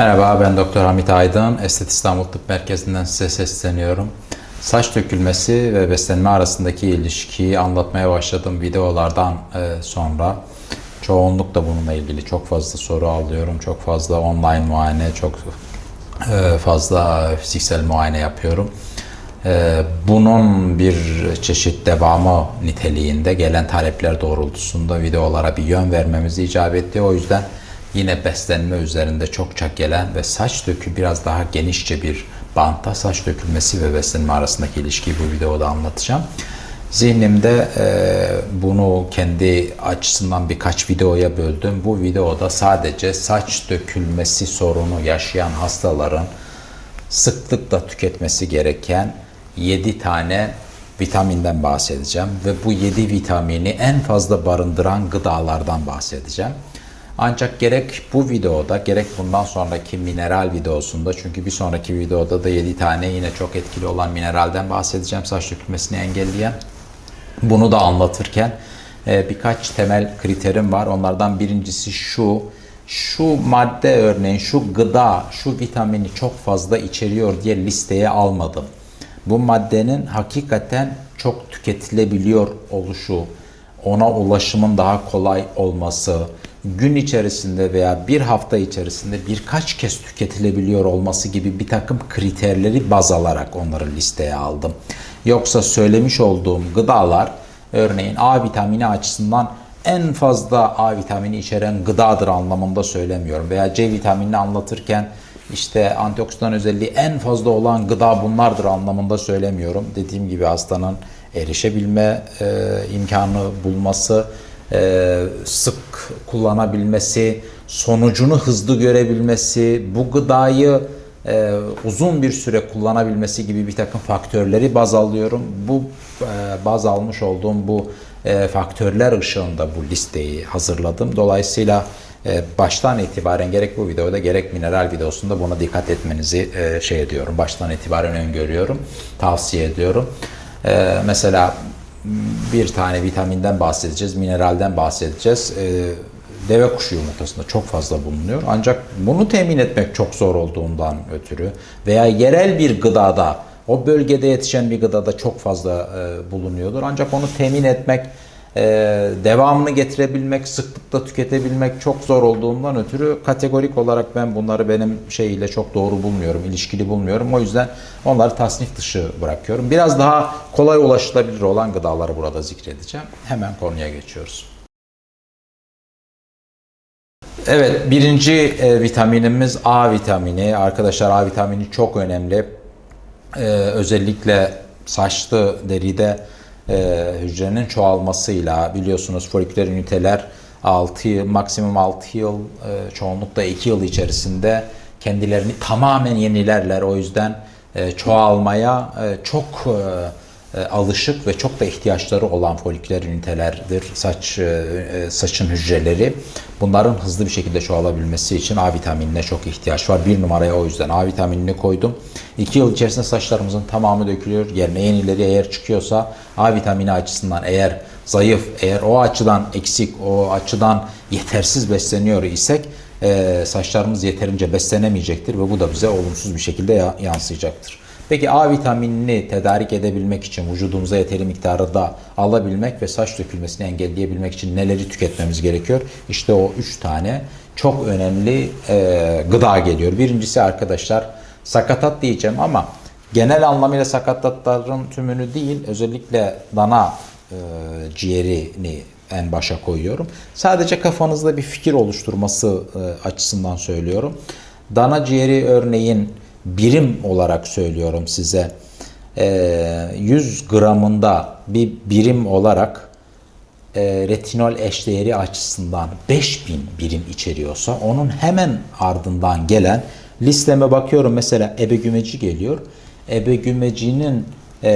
Merhaba ben Doktor Hamit Aydın. Estet İstanbul Tıp Merkezi'nden size sesleniyorum. Saç dökülmesi ve beslenme arasındaki ilişkiyi anlatmaya başladığım videolardan e, sonra çoğunlukla bununla ilgili çok fazla soru alıyorum. Çok fazla online muayene, çok e, fazla fiziksel muayene yapıyorum. E, Bunun bir çeşit devamı niteliğinde gelen talepler doğrultusunda videolara bir yön vermemiz icap etti. O yüzden yine beslenme üzerinde çokça gelen ve saç dökü biraz daha genişçe bir bantta saç dökülmesi ve beslenme arasındaki ilişkiyi bu videoda anlatacağım. Zihnimde e, bunu kendi açısından birkaç videoya böldüm. Bu videoda sadece saç dökülmesi sorunu yaşayan hastaların sıklıkla tüketmesi gereken 7 tane vitaminden bahsedeceğim ve bu 7 vitamini en fazla barındıran gıdalardan bahsedeceğim. Ancak gerek bu videoda gerek bundan sonraki mineral videosunda çünkü bir sonraki videoda da 7 tane yine çok etkili olan mineralden bahsedeceğim saç dökülmesini engelleyen. Bunu da anlatırken e, birkaç temel kriterim var. Onlardan birincisi şu. Şu madde örneğin şu gıda, şu vitamini çok fazla içeriyor diye listeye almadım. Bu maddenin hakikaten çok tüketilebiliyor oluşu, ona ulaşımın daha kolay olması, gün içerisinde veya bir hafta içerisinde birkaç kez tüketilebiliyor olması gibi bir takım kriterleri baz alarak onları listeye aldım. Yoksa söylemiş olduğum gıdalar örneğin A vitamini açısından en fazla A vitamini içeren gıdadır anlamında söylemiyorum. Veya C vitaminini anlatırken işte antioksidan özelliği en fazla olan gıda bunlardır anlamında söylemiyorum. Dediğim gibi hastanın erişebilme e, imkanı bulması, e, sık kullanabilmesi, sonucunu hızlı görebilmesi, bu gıdayı e, uzun bir süre kullanabilmesi gibi bir takım faktörleri baz alıyorum. Bu e, baz almış olduğum bu e, faktörler ışığında bu listeyi hazırladım. Dolayısıyla e, baştan itibaren gerek bu videoda gerek mineral videosunda buna dikkat etmenizi e, şey ediyorum. Baştan itibaren öngörüyorum, tavsiye ediyorum. E, mesela bir tane vitaminden bahsedeceğiz, mineralden bahsedeceğiz. E, deve kuşu yumurtasında çok fazla bulunuyor. Ancak bunu temin etmek çok zor olduğundan ötürü veya yerel bir gıdada, o bölgede yetişen bir gıdada çok fazla e, bulunuyordur. Ancak onu temin etmek, e, devamını getirebilmek, sıklıkla tüketebilmek çok zor olduğundan ötürü kategorik olarak ben bunları benim şeyiyle çok doğru bulmuyorum, ilişkili bulmuyorum. O yüzden onları tasnif dışı bırakıyorum. Biraz daha kolay ulaşılabilir olan gıdaları burada zikredeceğim. Hemen konuya geçiyoruz. Evet, birinci e, vitaminimiz A vitamini. Arkadaşlar A vitamini çok önemli. E, özellikle saçlı deride e, hücrenin çoğalmasıyla biliyorsunuz foliküler üniteler 6 yıl, maksimum 6 yıl, e, çoğunlukla 2 yıl içerisinde kendilerini tamamen yenilerler. O yüzden e, çoğalmaya e, çok e, alışık ve çok da ihtiyaçları olan foliküler ünitelerdir saç e, saçın hücreleri. Bunların hızlı bir şekilde çoğalabilmesi için A vitaminine çok ihtiyaç var. Bir numaraya o yüzden A vitaminini koydum. 2 yıl içerisinde saçlarımızın tamamı dökülüyor. Yerine yenileri eğer çıkıyorsa A vitamini açısından eğer zayıf, eğer o açıdan eksik, o açıdan yetersiz besleniyor isek e, saçlarımız yeterince beslenemeyecektir ve bu da bize olumsuz bir şekilde yansıyacaktır. Peki A vitaminini tedarik edebilmek için vücudumuza yeteri miktarda alabilmek ve saç dökülmesini engelleyebilmek için neleri tüketmemiz gerekiyor? İşte o üç tane çok önemli e, gıda geliyor. Birincisi arkadaşlar sakatat diyeceğim ama genel anlamıyla sakatatların tümünü değil özellikle dana e, ciğerini en başa koyuyorum. Sadece kafanızda bir fikir oluşturması e, açısından söylüyorum. Dana ciğeri örneğin birim olarak söylüyorum size. E, 100 gramında bir birim olarak e, retinol eşdeğeri açısından 5000 birim içeriyorsa onun hemen ardından gelen listeme bakıyorum mesela ebegümeci geliyor. Ebegümecinin e,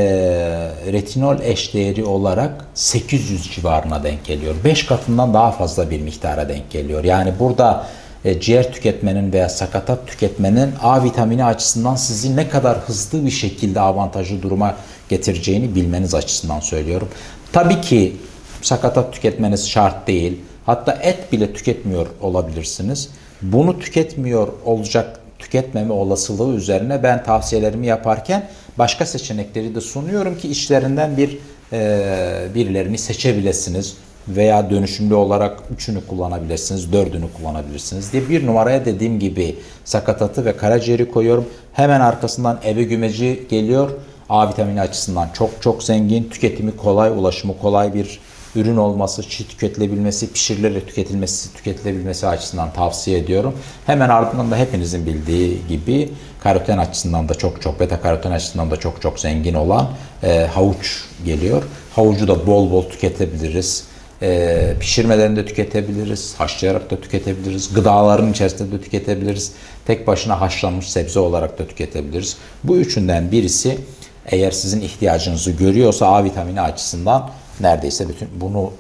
retinol eşdeğeri olarak 800 civarına denk geliyor. 5 katından daha fazla bir miktara denk geliyor. Yani burada e, ciğer tüketmenin veya sakatat tüketmenin A vitamini açısından sizi ne kadar hızlı bir şekilde avantajlı duruma getireceğini bilmeniz açısından söylüyorum. Tabii ki sakatat tüketmeniz şart değil. Hatta et bile tüketmiyor olabilirsiniz. Bunu tüketmiyor olacak tüketmeme olasılığı üzerine ben tavsiyelerimi yaparken başka seçenekleri de sunuyorum ki işlerinden bir e, birilerini seçebilirsiniz veya dönüşümlü olarak üçünü kullanabilirsiniz, dördünü kullanabilirsiniz diye bir numaraya dediğim gibi sakatatı ve karaciğeri koyuyorum. Hemen arkasından ebe gümeci geliyor. A vitamini açısından çok çok zengin, tüketimi kolay, ulaşımı kolay bir ürün olması, çiğ tüketilebilmesi, pişirilerek tüketilmesi, tüketilebilmesi açısından tavsiye ediyorum. Hemen ardından da hepinizin bildiği gibi karoten açısından da çok çok, beta karoten açısından da çok çok zengin olan e, havuç geliyor. Havucu da bol bol tüketebiliriz. E, pişirmelerinde tüketebiliriz, haşlayarak da tüketebiliriz, gıdaların içerisinde de tüketebiliriz, tek başına haşlanmış sebze olarak da tüketebiliriz. Bu üçünden birisi eğer sizin ihtiyacınızı görüyorsa A vitamini açısından neredeyse bütün bunu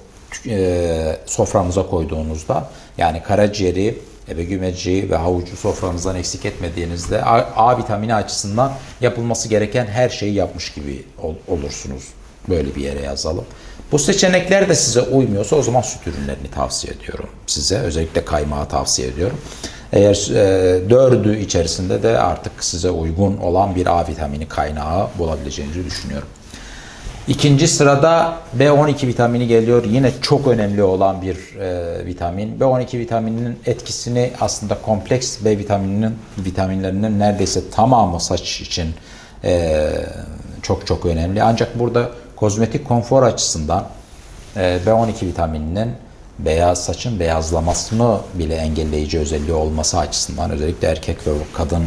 e, sofranıza koyduğunuzda yani karaciğeri, ebegümeci ve havucu sofranızdan eksik etmediğinizde A, A vitamini açısından yapılması gereken her şeyi yapmış gibi ol, olursunuz. Böyle bir yere yazalım. Bu seçenekler de size uymuyorsa o zaman süt ürünlerini tavsiye ediyorum size. Özellikle kaymağı tavsiye ediyorum. Eğer e, dördü içerisinde de artık size uygun olan bir A vitamini kaynağı bulabileceğinizi düşünüyorum. İkinci sırada B12 vitamini geliyor. Yine çok önemli olan bir e, vitamin. B12 vitamininin etkisini aslında kompleks B vitamininin vitaminlerinin neredeyse tamamı saç için e, çok çok önemli. Ancak burada kozmetik konfor açısından e, B12 vitamininin beyaz saçın beyazlamasını bile engelleyici özelliği olması açısından özellikle erkek ve kadın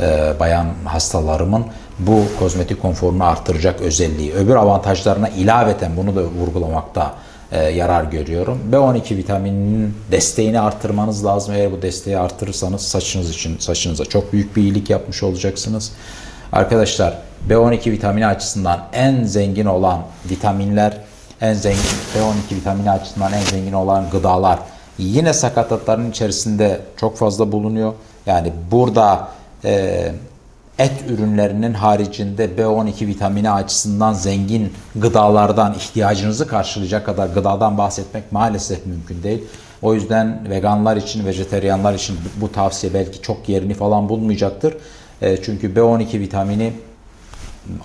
e, bayan hastalarımın bu kozmetik konforunu artıracak özelliği, öbür avantajlarına ilaveten bunu da vurgulamakta e, yarar görüyorum. B12 vitamininin desteğini artırmanız lazım. Eğer bu desteği artırırsanız saçınız için saçınıza çok büyük bir iyilik yapmış olacaksınız. Arkadaşlar B12 vitamini açısından en zengin olan vitaminler, en zengin B12 vitamini açısından en zengin olan gıdalar yine sakatatların içerisinde çok fazla bulunuyor. Yani burada e, et ürünlerinin haricinde B12 vitamini açısından zengin gıdalardan ihtiyacınızı karşılayacak kadar gıdadan bahsetmek maalesef mümkün değil. O yüzden veganlar için, vejeteryanlar için bu tavsiye belki çok yerini falan bulmayacaktır. E, çünkü B12 vitamini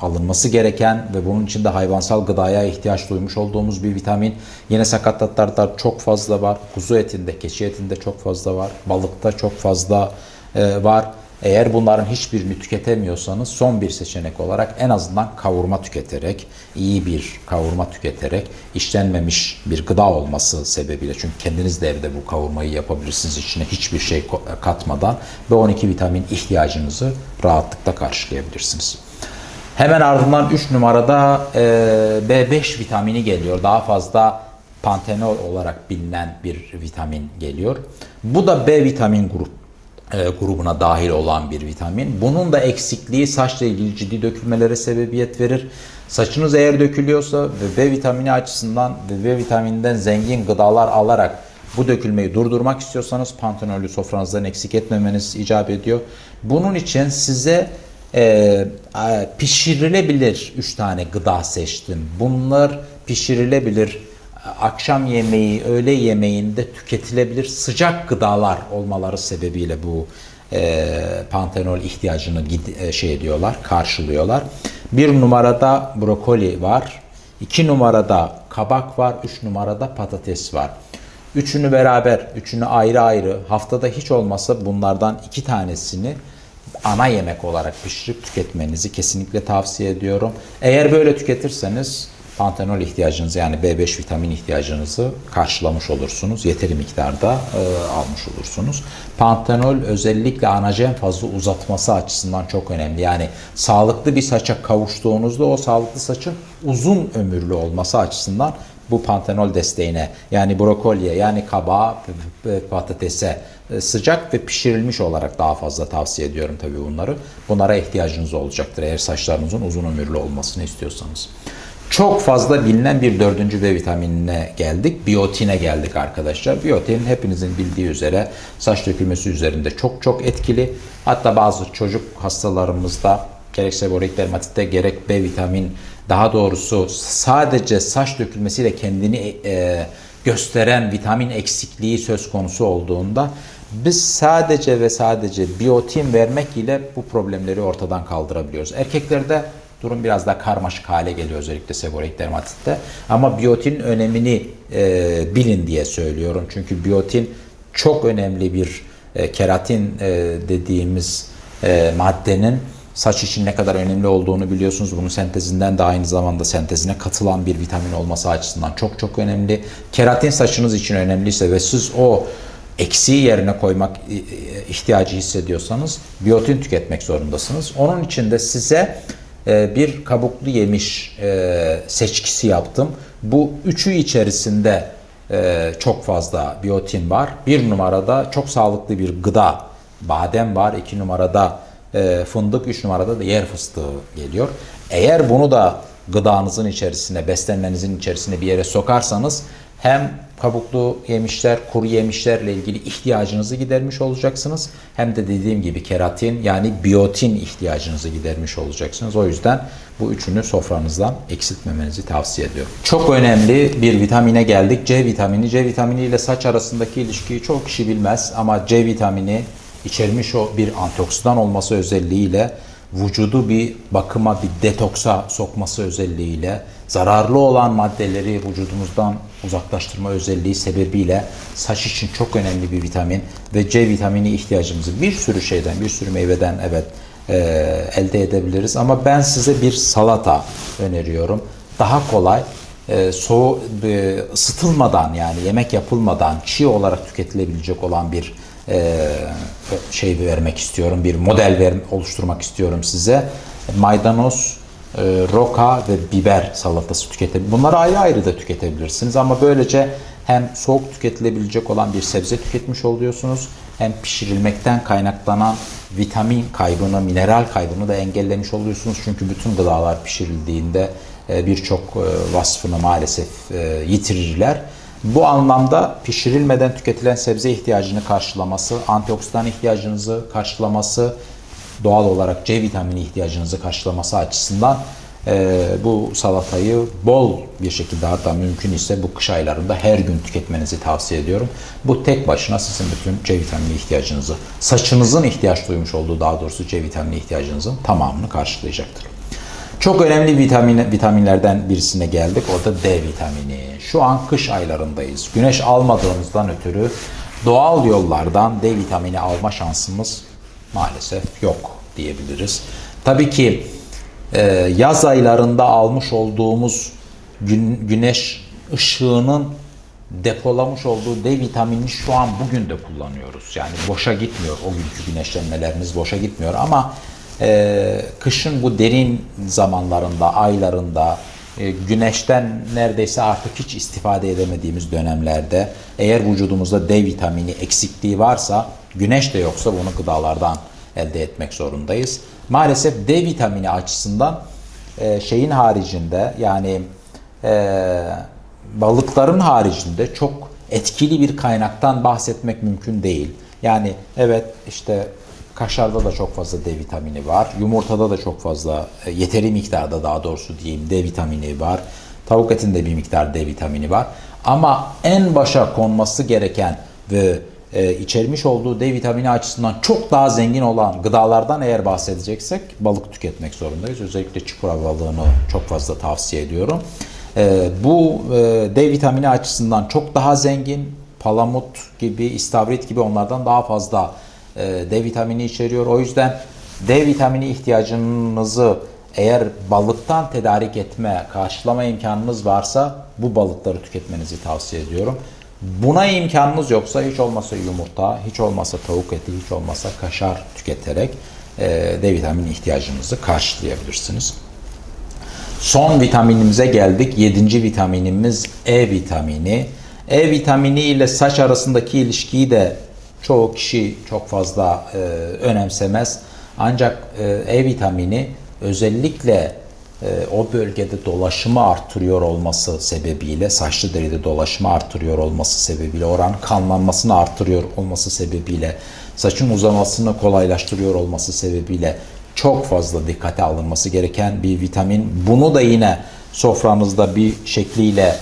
alınması gereken ve bunun için de hayvansal gıdaya ihtiyaç duymuş olduğumuz bir vitamin. Yine sakatlıklarda çok fazla var. Kuzu etinde, keçi etinde çok fazla var. Balıkta çok fazla e, var. Eğer bunların hiçbirini tüketemiyorsanız son bir seçenek olarak en azından kavurma tüketerek, iyi bir kavurma tüketerek işlenmemiş bir gıda olması sebebiyle çünkü kendiniz de evde bu kavurmayı yapabilirsiniz içine hiçbir şey katmadan B12 vitamin ihtiyacınızı rahatlıkla karşılayabilirsiniz. Hemen ardından 3 numarada e, B5 vitamini geliyor. Daha fazla pantenol olarak bilinen bir vitamin geliyor. Bu da B vitamin grup grubuna dahil olan bir vitamin. Bunun da eksikliği saçla ilgili ciddi dökülmelere sebebiyet verir. Saçınız eğer dökülüyorsa ve B vitamini açısından ve B vitamininden zengin gıdalar alarak bu dökülmeyi durdurmak istiyorsanız pantenolü sofranızdan eksik etmemeniz icap ediyor. Bunun için size e, pişirilebilir 3 tane gıda seçtim. Bunlar pişirilebilir akşam yemeği, öğle yemeğinde tüketilebilir sıcak gıdalar olmaları sebebiyle bu e, pantenol ihtiyacını e, şey ediyorlar, karşılıyorlar. Bir numarada brokoli var. iki numarada kabak var. Üç numarada patates var. Üçünü beraber, üçünü ayrı ayrı haftada hiç olmasa bunlardan iki tanesini ana yemek olarak pişirip tüketmenizi kesinlikle tavsiye ediyorum. Eğer böyle tüketirseniz pantenol ihtiyacınızı yani B5 vitamin ihtiyacınızı karşılamış olursunuz. Yeteri miktarda e, almış olursunuz. Pantenol özellikle anajen fazla uzatması açısından çok önemli. Yani sağlıklı bir saça kavuştuğunuzda o sağlıklı saçın uzun ömürlü olması açısından bu pantenol desteğine yani brokoliye yani kabağa patatese e, sıcak ve pişirilmiş olarak daha fazla tavsiye ediyorum tabii bunları. Bunlara ihtiyacınız olacaktır eğer saçlarınızın uzun ömürlü olmasını istiyorsanız. Çok fazla bilinen bir dördüncü B vitaminine geldik. Biyotine geldik arkadaşlar. Biyotin hepinizin bildiği üzere saç dökülmesi üzerinde çok çok etkili. Hatta bazı çocuk hastalarımızda gerek seborik dermatitte gerek B vitamin daha doğrusu sadece saç dökülmesiyle kendini e, gösteren vitamin eksikliği söz konusu olduğunda Biz sadece ve sadece biyotin vermek ile bu problemleri ortadan kaldırabiliyoruz. Erkeklerde durum biraz daha karmaşık hale geliyor özellikle seboreik dermatitte. Ama biyotin önemini e, bilin diye söylüyorum. Çünkü biyotin çok önemli bir e, keratin e, dediğimiz e, maddenin saç için ne kadar önemli olduğunu biliyorsunuz. Bunun sentezinden de aynı zamanda sentezine katılan bir vitamin olması açısından çok çok önemli. Keratin saçınız için önemliyse ve siz o eksiği yerine koymak ihtiyacı hissediyorsanız biyotin tüketmek zorundasınız. Onun için de size bir kabuklu yemiş e, seçkisi yaptım. Bu üçü içerisinde e, çok fazla biyotin var. Bir numarada çok sağlıklı bir gıda badem var. İki numarada e, fındık, üç numarada da yer fıstığı geliyor. Eğer bunu da gıdanızın içerisine, beslenmenizin içerisine bir yere sokarsanız hem kabuklu yemişler, kuru yemişlerle ilgili ihtiyacınızı gidermiş olacaksınız. Hem de dediğim gibi keratin yani biyotin ihtiyacınızı gidermiş olacaksınız. O yüzden bu üçünü sofranızdan eksiltmemenizi tavsiye ediyorum. Çok önemli bir vitamine geldik. C vitamini. C vitamini ile saç arasındaki ilişkiyi çok kişi bilmez ama C vitamini içermiş o bir antioksidan olması özelliğiyle vücudu bir bakıma, bir detoksa sokması özelliğiyle zararlı olan maddeleri vücudumuzdan uzaklaştırma özelliği sebebiyle saç için çok önemli bir vitamin ve C vitamini ihtiyacımızı bir sürü şeyden, bir sürü meyveden evet e, elde edebiliriz. Ama ben size bir salata öneriyorum. Daha kolay, e, soğu, e, ısıtılmadan yani yemek yapılmadan çiğ olarak tüketilebilecek olan bir şey vermek istiyorum. Bir model ver, oluşturmak istiyorum size. Maydanoz, e, roka ve biber salatası tüketebilirsiniz. Bunları ayrı ayrı da tüketebilirsiniz ama böylece hem soğuk tüketilebilecek olan bir sebze tüketmiş oluyorsunuz hem pişirilmekten kaynaklanan vitamin kaybını, mineral kaybını da engellemiş oluyorsunuz. Çünkü bütün gıdalar pişirildiğinde e, birçok e, vasfını maalesef yitirirler. Bu anlamda pişirilmeden tüketilen sebze ihtiyacını karşılaması, antioksidan ihtiyacınızı karşılaması, doğal olarak C vitamini ihtiyacınızı karşılaması açısından e, bu salatayı bol bir şekilde hatta mümkün ise bu kış aylarında her gün tüketmenizi tavsiye ediyorum. Bu tek başına sizin bütün C vitamini ihtiyacınızı, saçınızın ihtiyaç duymuş olduğu daha doğrusu C vitamini ihtiyacınızın tamamını karşılayacaktır. Çok önemli vitamin, vitaminlerden birisine geldik. O da D vitamini. Şu an kış aylarındayız. Güneş almadığımızdan ötürü doğal yollardan D vitamini alma şansımız maalesef yok diyebiliriz. Tabii ki e, yaz aylarında almış olduğumuz gün, güneş ışığının depolamış olduğu D vitaminini şu an bugün de kullanıyoruz. Yani boşa gitmiyor. O günkü güneşlenmelerimiz boşa gitmiyor ama e, kışın bu derin zamanlarında, aylarında e, güneşten neredeyse artık hiç istifade edemediğimiz dönemlerde eğer vücudumuzda D vitamini eksikliği varsa güneş de yoksa bunu gıdalardan elde etmek zorundayız. Maalesef D vitamini açısından e, şeyin haricinde yani e, balıkların haricinde çok etkili bir kaynaktan bahsetmek mümkün değil. Yani evet işte kaşarda da çok fazla D vitamini var. Yumurtada da çok fazla e, yeteri miktarda daha doğrusu diyeyim D vitamini var. Tavuk etinde bir miktar D vitamini var. Ama en başa konması gereken ve e, içermiş olduğu D vitamini açısından çok daha zengin olan gıdalardan eğer bahsedeceksek balık tüketmek zorundayız. Özellikle çupra balığını çok fazla tavsiye ediyorum. E, bu e, D vitamini açısından çok daha zengin. Palamut gibi, istavrit gibi onlardan daha fazla D vitamini içeriyor. O yüzden D vitamini ihtiyacınızı eğer balıktan tedarik etme, karşılama imkanınız varsa bu balıkları tüketmenizi tavsiye ediyorum. Buna imkanınız yoksa hiç olmasa yumurta, hiç olmasa tavuk eti, hiç olmasa kaşar tüketerek e, D vitamini ihtiyacınızı karşılayabilirsiniz. Son vitaminimize geldik. Yedinci vitaminimiz E vitamini. E vitamini ile saç arasındaki ilişkiyi de çoğu kişi çok fazla e, önemsemez. Ancak e, E vitamini özellikle e, o bölgede dolaşımı artırıyor olması sebebiyle, saçlı deride dolaşımı artırıyor olması sebebiyle, oranın kanlanmasını artırıyor olması sebebiyle, saçın uzamasını kolaylaştırıyor olması sebebiyle çok fazla dikkate alınması gereken bir vitamin. Bunu da yine sofranızda bir şekliyle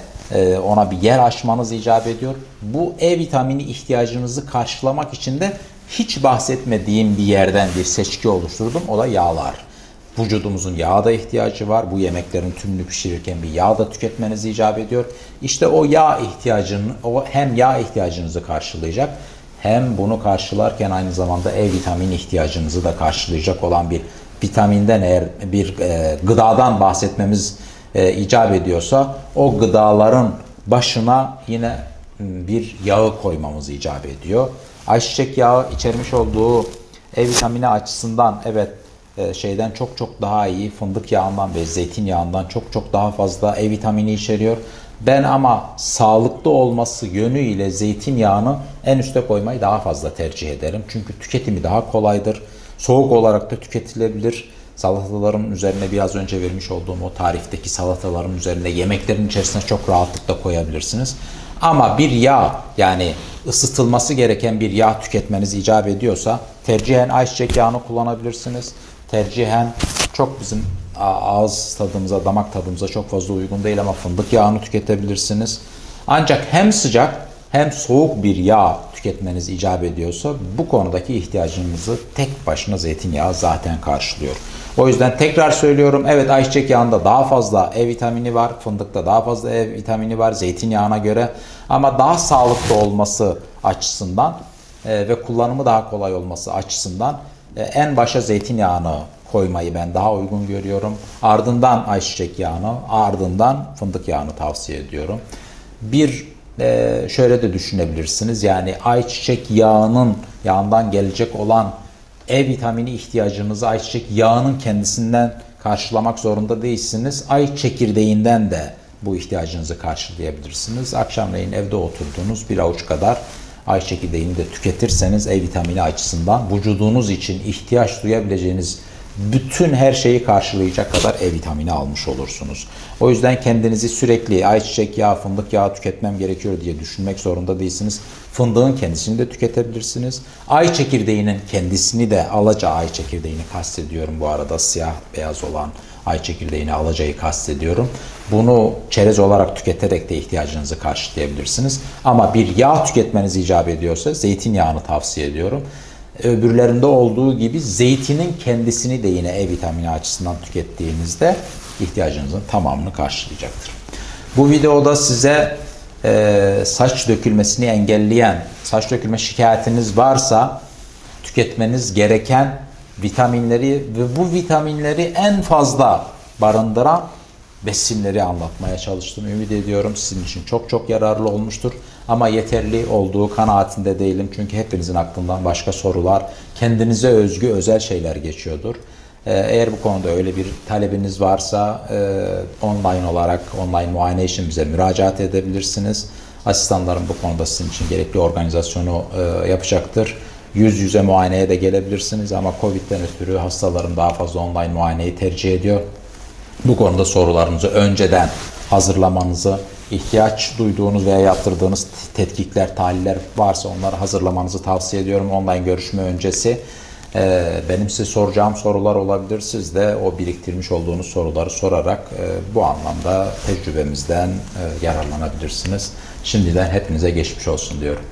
ona bir yer açmanız icap ediyor. Bu E vitamini ihtiyacınızı karşılamak için de hiç bahsetmediğim bir yerden bir seçki oluşturdum. O da yağlar. Vücudumuzun yağa da ihtiyacı var. Bu yemeklerin tümünü pişirirken bir yağ da tüketmeniz icap ediyor. İşte o yağ ihtiyacını, o hem yağ ihtiyacınızı karşılayacak hem bunu karşılarken aynı zamanda E vitamini ihtiyacınızı da karşılayacak olan bir vitaminden eğer bir e, gıdadan bahsetmemiz e, icap ediyorsa o gıdaların başına yine m, bir yağı koymamız icap ediyor. Ayçiçek yağı içermiş olduğu E vitamini açısından evet e, şeyden çok çok daha iyi fındık yağından ve zeytinyağından çok çok daha fazla E vitamini içeriyor. Ben ama sağlıklı olması yönüyle zeytinyağını en üste koymayı daha fazla tercih ederim. Çünkü tüketimi daha kolaydır. Soğuk olarak da tüketilebilir. Salataların üzerine biraz önce vermiş olduğum o tarifteki salataların üzerine yemeklerin içerisine çok rahatlıkla koyabilirsiniz. Ama bir yağ yani ısıtılması gereken bir yağ tüketmeniz icap ediyorsa tercihen ayçiçek yağını kullanabilirsiniz. Tercihen çok bizim ağız tadımıza, damak tadımıza çok fazla uygun değil ama fındık yağını tüketebilirsiniz. Ancak hem sıcak hem soğuk bir yağ tüketmeniz icap ediyorsa bu konudaki ihtiyacınızı tek başına zeytinyağı zaten karşılıyor. O yüzden tekrar söylüyorum evet ayçiçek yağında daha fazla E vitamini var, fındıkta daha fazla E vitamini var zeytinyağına göre ama daha sağlıklı olması açısından e, ve kullanımı daha kolay olması açısından e, en başa zeytinyağını koymayı ben daha uygun görüyorum. Ardından ayçiçek yağını, ardından fındık yağını tavsiye ediyorum. Bir e, şöyle de düşünebilirsiniz. Yani ayçiçek yağının yağından gelecek olan E vitamini ihtiyacınızı ayçiçek yağının kendisinden karşılamak zorunda değilsiniz. Ay çekirdeğinden de bu ihtiyacınızı karşılayabilirsiniz. Akşamleyin evde oturduğunuz bir avuç kadar ay çekirdeğini de tüketirseniz E vitamini açısından vücudunuz için ihtiyaç duyabileceğiniz bütün her şeyi karşılayacak kadar E vitamini almış olursunuz. O yüzden kendinizi sürekli ayçiçek yağı, fındık yağı tüketmem gerekiyor diye düşünmek zorunda değilsiniz. Fındığın kendisini de tüketebilirsiniz. Ay çekirdeğinin kendisini de alaca ay çekirdeğini kastediyorum bu arada siyah beyaz olan ay çekirdeğini alacayı kastediyorum. Bunu çerez olarak tüketerek de ihtiyacınızı karşılayabilirsiniz. Ama bir yağ tüketmeniz icap ediyorsa zeytinyağını tavsiye ediyorum öbürlerinde olduğu gibi zeytinin kendisini de yine E vitamini açısından tükettiğinizde ihtiyacınızın tamamını karşılayacaktır. Bu videoda size e, saç dökülmesini engelleyen, saç dökülme şikayetiniz varsa tüketmeniz gereken vitaminleri ve bu vitaminleri en fazla barındıran besinleri anlatmaya çalıştım. Ümit ediyorum sizin için çok çok yararlı olmuştur. Ama yeterli olduğu kanaatinde değilim. Çünkü hepinizin aklından başka sorular, kendinize özgü özel şeyler geçiyordur. Ee, Eğer bu konuda öyle bir talebiniz varsa e, online olarak online muayene için bize müracaat edebilirsiniz. Asistanlarım bu konuda sizin için gerekli organizasyonu e, yapacaktır. Yüz yüze muayeneye de gelebilirsiniz ama Covid'den ötürü hastalarım daha fazla online muayeneyi tercih ediyor. Bu konuda sorularınızı önceden hazırlamanızı, ihtiyaç duyduğunuz veya yaptırdığınız tetkikler, tahliller varsa onları hazırlamanızı tavsiye ediyorum online görüşme öncesi. Ee, Benim size soracağım sorular olabilir. Siz de o biriktirmiş olduğunuz soruları sorarak e, bu anlamda tecrübemizden e, yararlanabilirsiniz. Şimdiden hepinize geçmiş olsun diyorum.